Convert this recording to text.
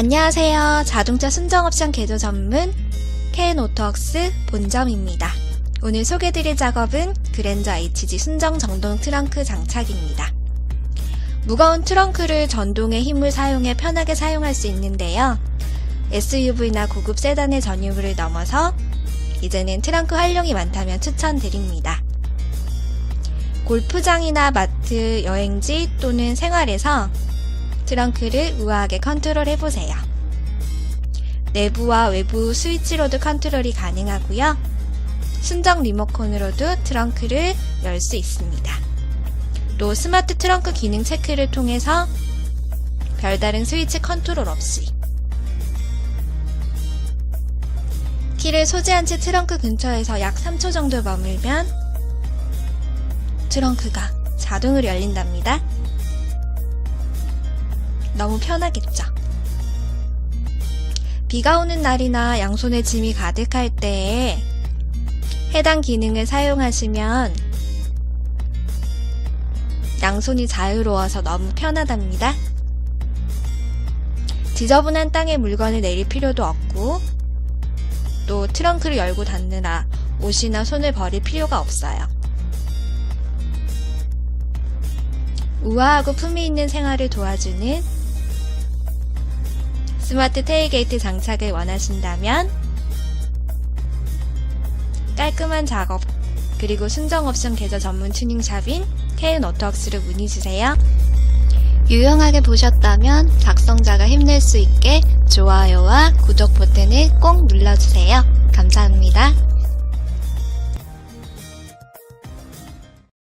안녕하세요. 자동차 순정 옵션 개조 전문 켄 오토웍스 본점입니다. 오늘 소개드릴 작업은 그랜저 HG 순정 정동 트렁크 장착입니다. 무거운 트렁크를 전동의 힘을 사용해 편하게 사용할 수 있는데요. SUV나 고급 세단의 전유물을 넘어서 이제는 트렁크 활용이 많다면 추천드립니다. 골프장이나 마트, 여행지 또는 생활에서 트렁크를 우아하게 컨트롤 해보세요. 내부와 외부 스위치로도 컨트롤이 가능하고요. 순정 리모컨으로도 트렁크를 열 수 있습니다. 또 스마트 트렁크 기능 체크를 통해서 별다른 스위치 컨트롤 없이 키를 소지한 채 트렁크 근처에서 약 3초 정도 머물면 트렁크가 자동으로 열린답니다. 너무 편하겠죠? 비가 오는 날이나 양손에 짐이 가득할 때에 해당 기능을 사용하시면 양손이 자유로워서 너무 편하답니다. 지저분한 땅에 물건을 내릴 필요도 없고 또 트렁크를 열고 닫느라 옷이나 손을 버릴 필요가 없어요. 우아하고 품위 있는 생활을 도와주는 스마트 테일게이트 장착을 원하신다면 깔끔한 작업 그리고 순정 옵션 개조 전문 튜닝샵인 케인 오토웍스를 문의 주세요. 유용하게 보셨다면 작성자가 힘낼 수 있게 좋아요와 구독 버튼을 꼭 눌러주세요. 감사합니다.